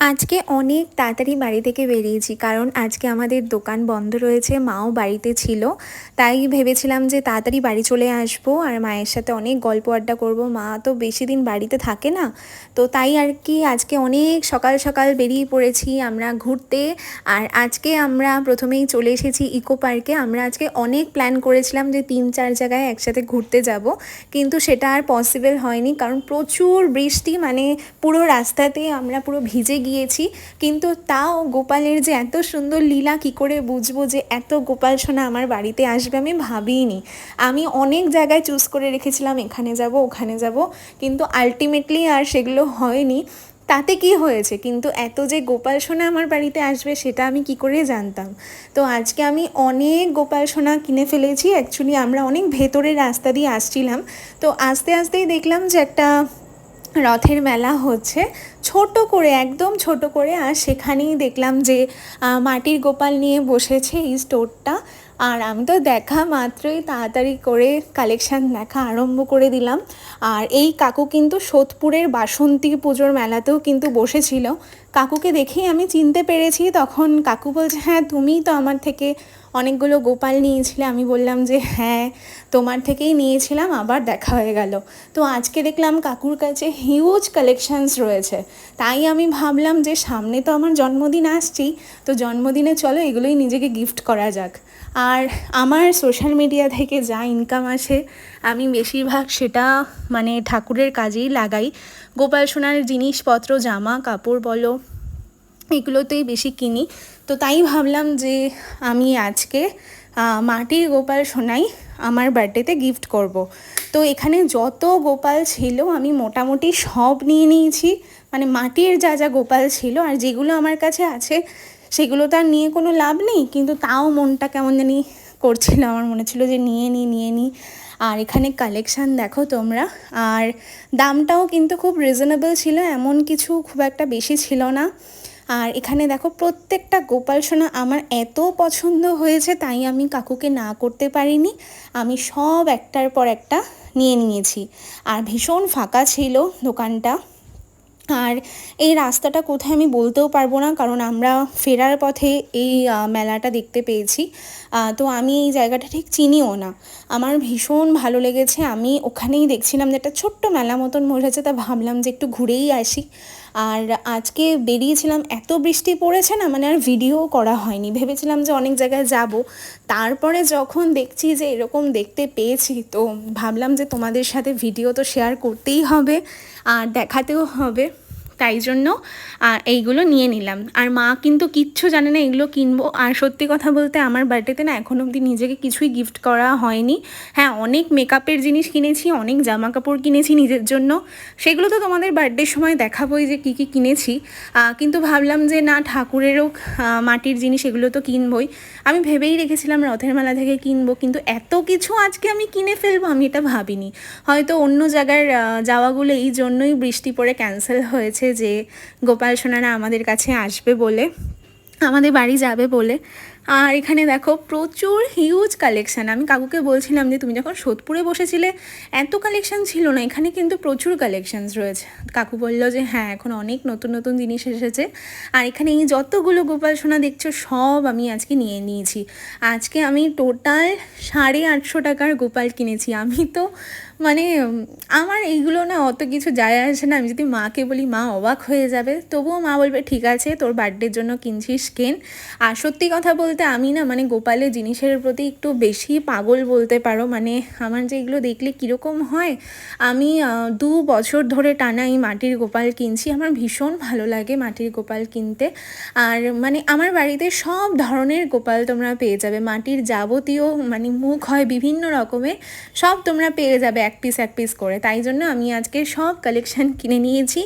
আজকে অনেক তাড়াতাড়ি বাড়ি থেকে বেরিয়েছি, কারণ আজকে আমাদের দোকান বন্ধ রয়েছে, মাও বাড়িতে ছিল। তাই ভেবেছিলাম যে তাড়াতাড়ি বাড়ি চলে আসব, আর মায়ের সাথে অনেক গল্প আড্ডা করব। মা তো বেশি দিন বাড়িতে থাকে না, তো তাই আর কি আজকে অনেক সকাল সকাল বেরিয়ে পড়েছি আমরা ঘুরতে। আর আজকে আমরা প্রথমেই চলে এসেছি ইকো পার্কে। আমরা আজকে অনেক প্ল্যান করেছিলাম যে তিন চার জায়গায় একসাথে ঘুরতে যাব, কিন্তু সেটা আর পসিবল হয়নি, কারণ প্রচুর বৃষ্টি মানে পুরো রাস্তাতে আমরা পুরো ভিজে গিয়েছি কিন্তু তাও গোপালের যে এত সুন্দর লীলা কি করে বুঝব যে এত গোপাল সোনা আমার বাড়িতে আসবে আমি ভাবিনি। আমি অনেক জায়গায় চুজ করে রেখেছিলাম, এখানে যাব, ওখানে যাব, কিন্তু আলটিমেটলি আর সেগুলো হয়নি। তাতে কি হয়েছে? কিন্তু এত যে গোপাল সোনা আমার বাড়িতে আসবে সেটা আমি কি করে জানতাম? তো আজকে আমি অনেক গোপাল সোনা কিনে ফেলেছি। অ্যাকচুয়ালি আমরা অনেক ভেতরের রাস্তা দিয়ে আসছিলাম। তো আস্তে আস্তেই দেখলাম যে একটা রথের মেলা হচ্ছে। ছোট করে, একদম ছোট করে, আর সেখানেই দেখলাম যে মাটির গোপাল নিয়ে বসেছে এই স্টোরটা। আর আমি তো দেখা মাত্রই তাড়াতাড়ি করে কালেকশান দেখা আরম্ভ করে দিলাম। আর এই কাকু কিন্তু সোদপুরের বাসন্তী পুজোর মেলাতেও কিন্তু বসেছিল। কাকুকে দেখেই আমি চিনতে পেরেছি। তখন কাকু বলছে হ্যাঁ তুমিই তো আমার থেকে অনেকগুলো গোপাল নিয়েছিলে, আমি বললাম যে হ্যাঁ তোমার থেকেই নিয়েছিলাম, আবার দেখা হয়ে গেল। তো আজকে দেখলাম কাকুর কাছে হিউজ কালেকশানস রয়েছে। তাই আমি ভাবলাম যে সামনে তো আমার জন্মদিন আসছি তো জন্মদিনে চলো এগুলোই নিজেকে গিফট করা যাক। আর আমার সোশ্যাল মিডিয়া থেকে যা ইনকাম আসে, আমি বেশিরভাগ সেটা মানে ঠাকুরের কাজেই লাগাই। গোপাল সোনার জিনিসপত্র, জামা কাপড় বলো এগুলোতেই বেশি কিনি। তো তাই ভাবলাম যে আমি আজকে মাটির গোপাল সোনাই আমার বার্থডেতে গিফট করব। তো এখানে যত গোপাল ছিল, আমি মোটামুটি সব নিয়ে নিয়েছি। মানে মাটির যা যা গোপাল ছিল আর যেগুলো আমার কাছে আছে, সেগুলো তো আর নিয়ে কোনো লাভ নেই। কিন্তু তাও মনটা কেমন জানি করছিল। আমার মনে ছিল যে নিয়ে নিই নিয়ে নিই আর এখানে কালেকশান দেখো তোমরা। আর দামটাও কিন্তু খুব রিজনেবল ছিল, এমন কিছু খুব একটা বেশি ছিল না। আর এখানে দেখো প্রত্যেকটা গোপাল সোনা আমার এত পছন্দ হয়েছে, তাই আমি কাকুকে না করতে পারিনি। আমি সব একটার পর একটা নিয়ে নিয়েছি। আর ভীষণ ফাঁকা ছিল দোকানটা। আর এই রাস্তাটা কোথায় আমি বলতেও পারব না, কারণ আমরা ফেরার পথে এই মেলাটা দেখতে পেয়েছি। তো আমি এই জায়গাটা ঠিক চিনিও না। আমার ভীষণ ভালো লেগেছে। আমি ওখানেই দেখছিলাম যে একটা ছোট্ট মেলা মতন বসেছে তা ভাবলাম যে একটু ঘুরেই আসি। আর আজকে বেরিয়েছিলাম, এত বৃষ্টি পড়েছে না মানে আর ভিডিও করা হয়নি। ভেবেছিলাম যে অনেক জায়গায় যাব। তারপরে যখন দেখছি যে এরকম দেখতে পেয়েছি, তো ভাবলাম যে তোমাদের সাথে ভিডিও তো শেয়ার করতেই হবে, আর দেখাতেও হবে। তাই জন্য এইগুলো নিয়ে নিলাম। আর মা কিন্তু কিচ্ছু জানে না এগুলো কিনবো। আর সত্যি কথা বলতে আমার বার্থডেতে না এখন অবধি নিজেকে কিছুই গিফট করা হয়নি। হ্যাঁ অনেক মেকআপের জিনিস কিনেছি, অনেক জামা কাপড় কিনেছি নিজের জন্য। সেগুলো তো তোমাদের বার্থডের সময় দেখাবোই যে কী কী কিনেছি। কিন্তু ভাবলাম যে না, ঠাকুরেরও মাটির জিনিস এগুলো তো কিনবই। আমি ভেবেই রেখেছিলাম রথের মেলা থেকে কিনবো, কিন্তু এত কিছু আজকে আমি কিনে ফেলব, আমি এটা ভাবিনি। হয়তো অন্য জায়গার যাওয়াগুলো এই জন্যই বৃষ্টি পড়ে ক্যান্সেল হয়েছে। যে, গোপাল সোনারা আমাদের কাছে আসবে বলে, আমাদের বাড়ি যাবে বলে। আর এখানে দেখো, প্রচুর হিউজ কালেকশান আমি কাকুকে বলছিলাম যে, তুমি যখন সোদপুরে বসেছিলে, এত কালেকশান ছিল না। এখানে কিন্তু প্রচুর কালেকশানস রয়েছে। কাকু বলল যে হ্যাঁ এখন অনেক নতুন নতুন জিনিস এসেছে। আর এখানে এই যতগুলো গোপাল সোনা দেখছ, সব আমি আজকে নিয়ে নিয়েছি। আজকে আমি টোটাল সাড়ে আটশো টাকার গোপাল কিনেছি। আমি তো মানে আমার এইগুলো না অত কিছু যায় আসে না। আমি যদি মাকে বলি, মা অবাক হয়ে যাবে। তবুও মা বলবে, ঠিক আছে, তোর বার্থডের জন্য কিনছিস, কেন? আর সত্যি কথা বলতে, আমি না মানে গোপালের জিনিসের প্রতি একটু বেশি পাগল বলতে পারো। মানে আমার যে এগুলো দেখলে কীরকম হয়, আমি দু বছর ধরে টানা এই মাটির গোপাল কিনছি। আমার ভীষণ ভালো লাগে মাটির গোপাল কিনতে। আর মানে আমার বাড়িতে সব ধরনের গোপাল তোমরা পেয়ে যাবে। মাটির যাবতীয় মানে মুখ হয় বিভিন্ন রকমের, সব তোমরা পেয়ে যাবে। এক পিস এক পিস করে। তাই জন্য আমি আজকে সব কালেকশান কিনে নিয়েছি।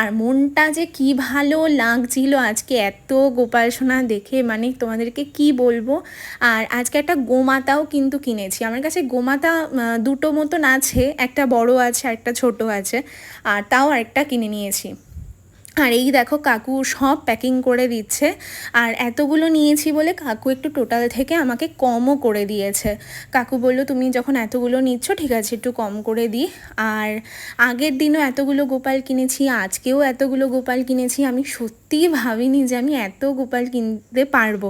আর মনটা যে কি ভালো লাগছিল আজকে এত গোপাল সোনা দেখে মানে তোমাদেরকে কি বলব? আর আজকে একটা গোমাতাও কিন্তু কিনেছি। আমার কাছে গোমাতা দুটো মতন আছে। একটা বড় আছে, একটা ছোট আছে। আর তাও আরেকটা কিনে নিয়েছি। আর এই দেখো কাকু সব প্যাকিং করে দিচ্ছে। আর এতগুলো নিয়েছি বলে কাকু একটু টোটাল থেকে আমাকে কমও করে দিয়েছে। কাকু বলল, তুমি যখন এতগুলো নিচ্ছ, ঠিক আছে, একটু কম করে দিই। আর আগের দিনও এতগুলো গোপাল কিনেছি, আজকেও এতগুলো গোপাল কিনেছি, আমি সত্যি সত্যিই ভাবিনি যে আমি এত গোপাল কিনতে পারব।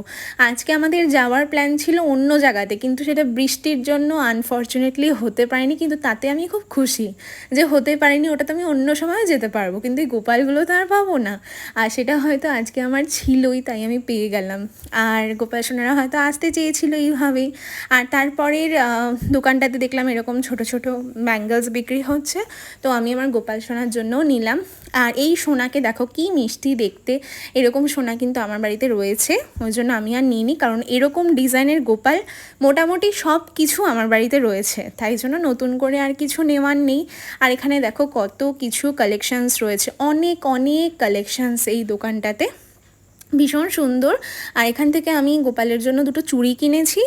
আজকে আমাদের যাওয়ার প্ল্যান ছিল অন্য জায়গাতে, কিন্তু সেটা বৃষ্টির জন্য আনফর্চুনেটলি হতে পারেনি, কিন্তু তাতে আমি খুব খুশি যে হতে পারিনি ওটা তো আমি অন্য সময় যেতে পারব, কিন্তু এই গোপালগুলো তো আর পাবো না। আর সেটা হয়তো আজকে আমার ছিলই, তাই আমি পেয়ে গেলাম। আর গোপাল সোনারা হয়তো আসতে চেয়েছিল এইভাবেই। আর তারপরের দোকানটাতে দেখলাম এরকম ছোট ছোট ব্যাঙ্গলস বিক্রি হচ্ছে, তো আমি আমার গোপাল সোনার জন্যও নিলাম। আর এই সোনাকে দেখো কি মিষ্টি দেখতে এরকম সোনা কিন্তু আমার বাড়িতে রয়েছে, ওই জন্য আমি আর নিইনি, কারণ এরকম ডিজাইনের গোপাল মোটামুটি সব কিছু আমার বাড়িতে রয়েছে, তাই জন্য নতুন করে আর কিছু নেওয়ার নেই। আর এখানে দেখো কত কিছু কালেকশানস রয়েছে, অনেক অনেক কালেকশানস এই দোকানটাতে। ভীষণ সুন্দর। আর এখান থেকে আমি গোপালের জন্য দুটো চুড়ি কিনেছি।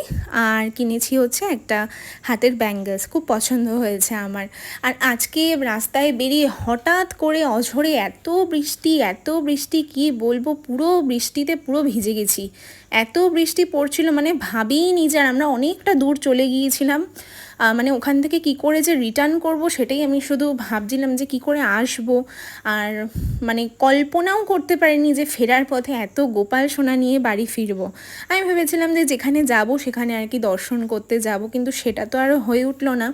আর কিনেছি হচ্ছে একটা হাতের ব্যাঙ্গলস। খুব পছন্দ হয়েছে আমার। আর আজকে রাস্তায় বেরিয়ে হঠাৎ করে অঝরে এত বৃষ্টি এত বৃষ্টি, কি বলব? পুরো বৃষ্টিতে পুরো ভিজে গেছি। এত বৃষ্টি পড়ছিল মানে ভাবিনি যে আর আমরা অনেকটা দূর চলে গিয়েছিলাম। মানে ওখান থেকে কি করে যে রিটার্ন করব সেটাই আমি শুধু ভাবছিলাম যে কি করে আসব। আর মানে কল্পনাও করতে পারিনি যে ফেরার পথে এত গোপাল সোনা নিয়ে বাড়ি ফিরবো। আমি ভেবেছিলাম যে যেখানে যাব সেখানে আর কি দর্শন করতে যাব, কিন্তু সেটা তো আর হয়ে উঠল না।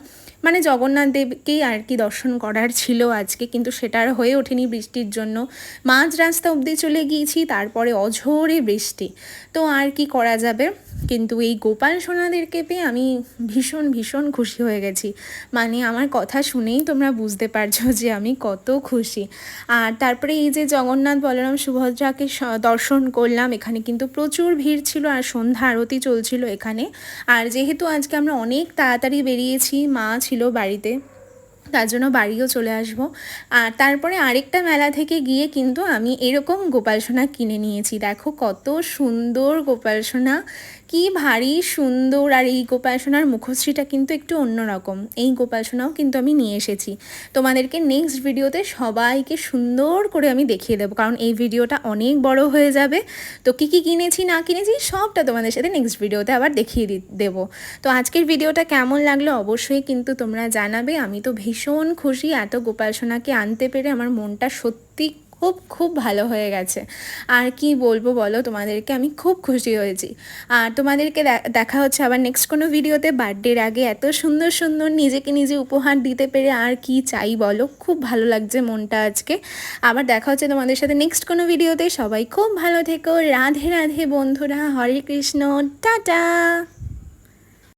মানে জগন্নাথ দেবকেই আর কি দর্শন করার ছিল আজকে, কিন্তু সেটা আর হয়ে ওঠেনি বৃষ্টির জন্য। মাঝ রাস্তা অবধি চলে গিয়েছি, তারপরে অঝোরে বৃষ্টি। তো আর কি করা যাবে? কিন্তু এই গোপাল সোনাদেরকে পেয়ে আমি ভীষণ ভীষণ খুশি হয়ে গেছি। মানে আমার কথা শুনেই তোমরা বুঝতে পারছ যে আমি কত খুশি। আর তারপরে এই যে জগন্নাথ বলরাম সুভদ্রাকে দর্শন করলাম, এখানে কিন্তু প্রচুর ভিড় ছিল আর সন্ধ্যা আরতি চলছিল এখানে। আর যেহেতু আজকে আমরা অনেক তাড়াতাড়ি বেরিয়েছি, মা ছিল বাড়িতে, তার জন্য বাড়িও চলে আসব। আর তারপরে আরেকটা মেলা থেকে গিয়ে কিন্তু আমি এরকম গোপাল সোনা কিনে নিয়েছি। দেখো কত সুন্দর গোপাল সোনা। কি ভারী, সুন্দর আর এই গোপাল সোনার মুখশ্রীটা কিন্তু একটু অন্যরকম এই গোপাল সোনাও কিন্তু আমি নিয়ে এসেছি। তোমাদেরকে নেক্সট ভিডিওতে সবাইকে সুন্দর করে আমি দেখিয়ে দেবো, কারণ এই ভিডিওটা অনেক বড় হয়ে যাবে। তো কী কী কিনেছি, না কিনেছি, সবটা তোমাদের সাথে নেক্সট ভিডিওতে আবার দেখিয়ে দেবো। তো আজকের ভিডিওটা কেমন লাগল অবশ্যই কিন্তু তোমরা জানাবে। আমি তো ভীষণ খুশি, এত গোপাল সোনাকে আনতে পেরে আমার মনটা সত্যি খুব খুব ভালো হয়ে গেছে। আর কি বলব বলো, তোমাদেরকে আমি খুব খুশি হয়েছি। আর তোমাদেরকে দেখা হচ্ছে আবার নেক্সট কোনো ভিডিওতে বার্থডের আগে এত সুন্দর সুন্দর নিজেকে নিজে উপহার দিতে পেরে আর কি চাই বলো? খুব ভালো লাগছে মনটা আজকে। আবার দেখা হচ্ছে তোমাদের সাথে নেক্সট কোনো ভিডিওতে সবাই খুব ভালো থেকো। রাধে রাধে বন্ধুরা। হরে কৃষ্ণ। টাটা!